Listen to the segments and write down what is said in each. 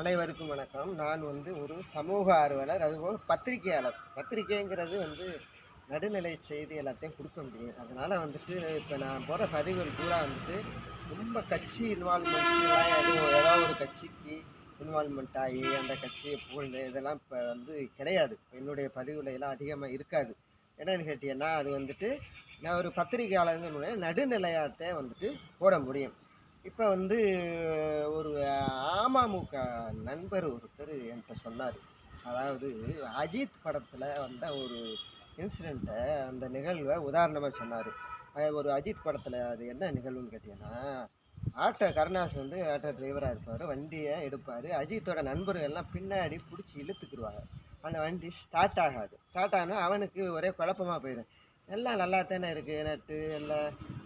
அனைவருக்கும் வணக்கம். நான் வந்து ஒரு சமூக ஆர்வலர் அதுபோல் பத்திரிகையாளர். பத்திரிகைங்கிறது வந்து நடுநிலை செய்தி எல்லாத்தையும் கொடுக்க முடியும். அதனால் வந்துட்டு இப்போ நான் போகிற பதிவுகள் பூரா வந்துட்டு ரொம்ப கட்சி இன்வால்மெண்ட்லாம் எதுவும் ஏதோ ஒரு கட்சிக்கு இன்வால்மெண்ட் ஆகி அந்த கட்சியை புகழ்ந்து இதெல்லாம் இப்போ வந்து கிடையாது. என்னுடைய பதிவுல எல்லாம் அதிகமாக இருக்காது. என்னன்னு கேட்டீங்கன்னா அது வந்துட்டு நான் ஒரு பத்திரிகையாளருங்கிற நடுநிலையாகத்தான் வந்துட்டு போட முடியும். இப்போ வந்து ஒரு அமமுக நண்பர் ஒருத்தர் என்கிட்ட சொன்னார். அதாவது அஜித் படத்தில் வந்த ஒரு இன்சிடெண்ட்டை அந்த நிகழ்வை உதாரணமாக சொன்னார். ஒரு அஜித் படத்தில் அது என்ன நிகழ்வுன்னு கேட்டிங்கன்னா ஆட்டோ கருணாஸ் வந்து ஆட்டோ டிரைவராக இருப்பார் வண்டியை எடுப்பார். அஜித்தோட நண்பர்கள் எல்லாம் பின்னாடி பிடிச்சி இழுத்துக்குருவாங்க. அந்த வண்டி ஸ்டார்ட் ஆகாது. ஸ்டார்ட் ஆனால் அவனுக்கு ஒரே குழப்பமாக போயிடும் எல்லாம் நல்லா தானே இருக்குது நட்டு எல்லா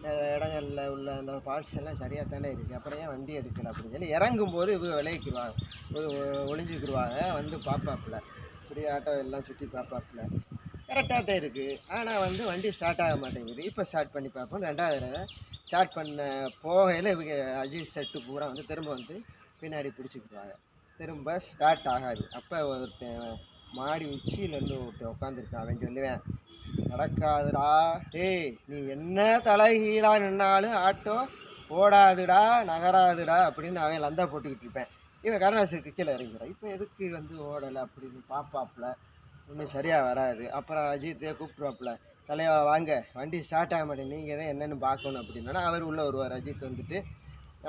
இடங்களில் இடங்கள்ல உள்ள அந்த பார்ட்ஸ் எல்லாம் சரியாக தானே இருக்குது அப்புறம் ஏன் வண்டி எடுக்கல அப்படின்னு சொல்லி இறங்கும்போது இவங்க விளைவிக்கிடுவாங்க ஒளிஞ்சிக்கிடுவாங்க வந்து பார்ப்பாப்புல இப்படி ஆட்டோ எல்லாம் சுற்றி பார்ப்பாப்புல கரெக்டாக தான் இருக்குது ஆனால் வந்து வண்டி ஸ்டார்ட் ஆக மாட்டேங்குது. இப்போ ஸ்டார்ட் பண்ணி பார்ப்போம் ரெண்டாவது தடவை ஸ்டார்ட் பண்ண போகையில் இவங்க அஜித் செட்டு பூரா வந்து திரும்ப வந்து பின்னாடி பிடிச்சிக்கிடுவாங்க திரும்ப ஸ்டார்ட் ஆகாது. அப்போ ஒருத்தன் மாடி உச்சியிலேருந்து ஒருத்தன் உட்காந்துருக்கான் அவன் சொல்லுவேன் நடக்காதுடா டேய் நீ என்ன தலைகீழா நின்னாலும் ஆட்டோ ஓடாதுடா நகராதுடா அப்படின்னு அவன் லந்தா போட்டுக்கிட்டு இருப்பேன். இவன் கருணாசுக்கு கீழே இறங்கிறான் இப்போ எதுக்கு வந்து ஓடலை? அப்படின்னு பாப்பாப்புல ஒன்றும் சரியாக வராது. அப்புறம் அஜித்தே கூப்பிட்ருவாப்புல தலைவா வாங்க வண்டி ஸ்டார்ட் ஆக மாட்டேன் நீங்கள் தான் என்னென்னு பார்க்கணும் அப்படின்னா அவர் உள்ளே வருவார். அஜித் வந்துட்டு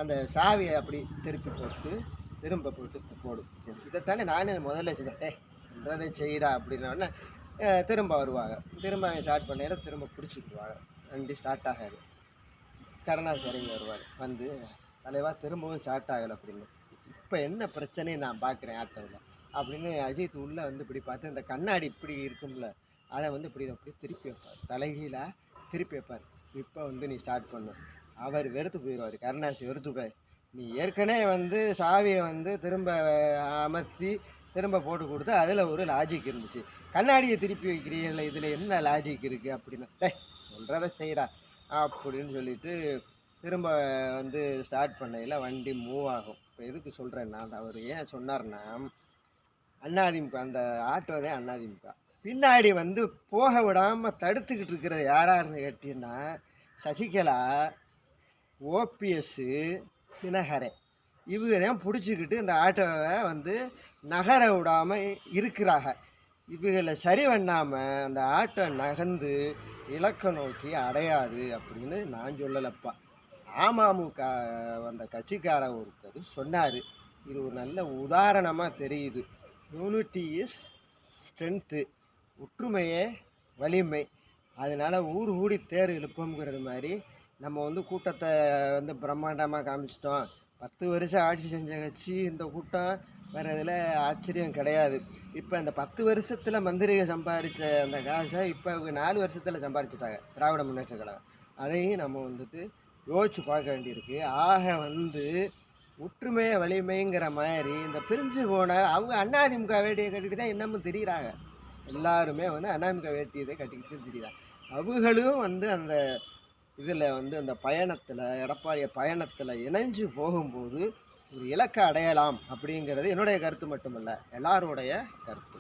அந்த சாவியை அப்படி திருப்பி போட்டு திரும்ப போட்டு போடும். இதைத்தானே நானே முதல்ல செஞ்சேன் அதை செய்யிடா செய்யடா அப்படின்னோடனே திரும்ப வருவாங்க. திரும்ப அவன் ஸ்டார்ட் பண்ணையில திரும்ப பிடிச்சிக்குவாங்க வண்டி ஸ்டார்ட் ஆகாது. கருணாஸ் இறங்கி வருவார். வந்து தலைவா திரும்பவும் ஸ்டார்ட் ஆகலை அப்படின்னு. இப்போ என்ன பிரச்சனையை நான் பார்க்குறேன் ஆட்டோவில் அப்படின்னு அஜித் உள்ளே வந்து இப்படி பார்த்து இந்த கண்ணாடி இப்படி இருக்கும்ல அதை வந்து இப்படி அப்படி திருப்பி வைப்பார். தலைகீழாக திருப்பி வைப்பார். இப்போ வந்து நீ ஸ்டார்ட் பண்ணு. அவர் வெறுத்து போயிடுவார். கருணாசி வெறுத்து போய் நீ ஏற்கனவே வந்து சாவியை வந்து திரும்ப அமர்த்தி திரும்ப போட்டு கொடுத்து அதில் ஒரு லாஜிக் இருந்துச்சு. கண்ணாடியை திருப்பி வைக்கிறீங்கள இதில் என்ன லாஜிக் இருக்குது அப்படின்னா. சொல்கிறத செய்கிறா அப்படின்னு சொல்லிட்டு திரும்ப வந்து ஸ்டார்ட் பண்ணையில் வண்டி மூவ் ஆகும். இப்போ எதுக்கு சொல்கிறேன்னா அவர் ஏன் சொன்னார்னா அண்ணாதிமுக அந்த ஆட்டோ தான் அண்ணாதிமுக. பின்னாடி வந்து போக விடாமல் தடுத்துக்கிட்டு இருக்கிறது யாராருன்னு கேட்டீங்கன்னா சசிகலா ஓபிஎஸ்ஸு தினகரன். இவங்களையும் பிடிச்சிக்கிட்டு இந்த ஆட்டோவை வந்து நகர விடாமல் இருக்கிறாங்க இவங்களை சரி பண்ணாமல் அந்த ஆட்டோ நகர்ந்து இலக்க நோக்கி அடையாது அப்படின்னு நான் சொல்லலப்பா. அமமுக அந்த கட்சிக்கார ஒருத்தர் சொன்னார். இது ஒரு நல்ல உதாரணமாக தெரியுது. யூனிட்டி இஸ் ஸ்ட்ரென்த்து ஒற்றுமையே வலிமை. அதனால் ஊர் ஊடி தேர் இழுப்போங்கிறது மாதிரி நம்ம வந்து கூட்டத்தை வந்து பிரம்மாண்டமாக காமிச்சிட்டோம். பத்து வருஷம் ஆட்சி செஞ்ச கட்சி இந்த கூட்டம் வேறு இதில் ஆச்சரியம் கிடையாது. இப்போ இந்த பத்து வருஷத்தில் மந்திரிகள் சம்பாதிச்ச அந்த காசை இப்போ நாலு வருஷத்தில் சம்பாரிச்சிட்டாங்க திராவிட முன்னேற்ற கழகம். அதையும் நம்ம வந்துட்டு யோசிச்சு பார்க்க வேண்டியிருக்கு. ஆக வந்து ஒற்றுமை வலிமைங்கிற மாதிரி இந்த பிரிஞ்சு போன அவங்க அண்ணாதிமுக வேட்டியை கட்டிட்டு தான் இன்னமும் தெரியுறாங்க. எல்லாருமே வந்து அண்ணாதிமுக வேட்டியதை கட்டிக்கிட்டு தெரியுறாங்க. அவங்களும் வந்து அந்த இதில் வந்து அந்த பயணத்தில் எடப்பாடிய பயணத்தில் இணைஞ்சு போகும்போது ஒரு இலக்கை அடையலாம் அப்படிங்கிறது என்னுடைய கருத்து மட்டுமல்ல எல்லாருடைய கருத்து.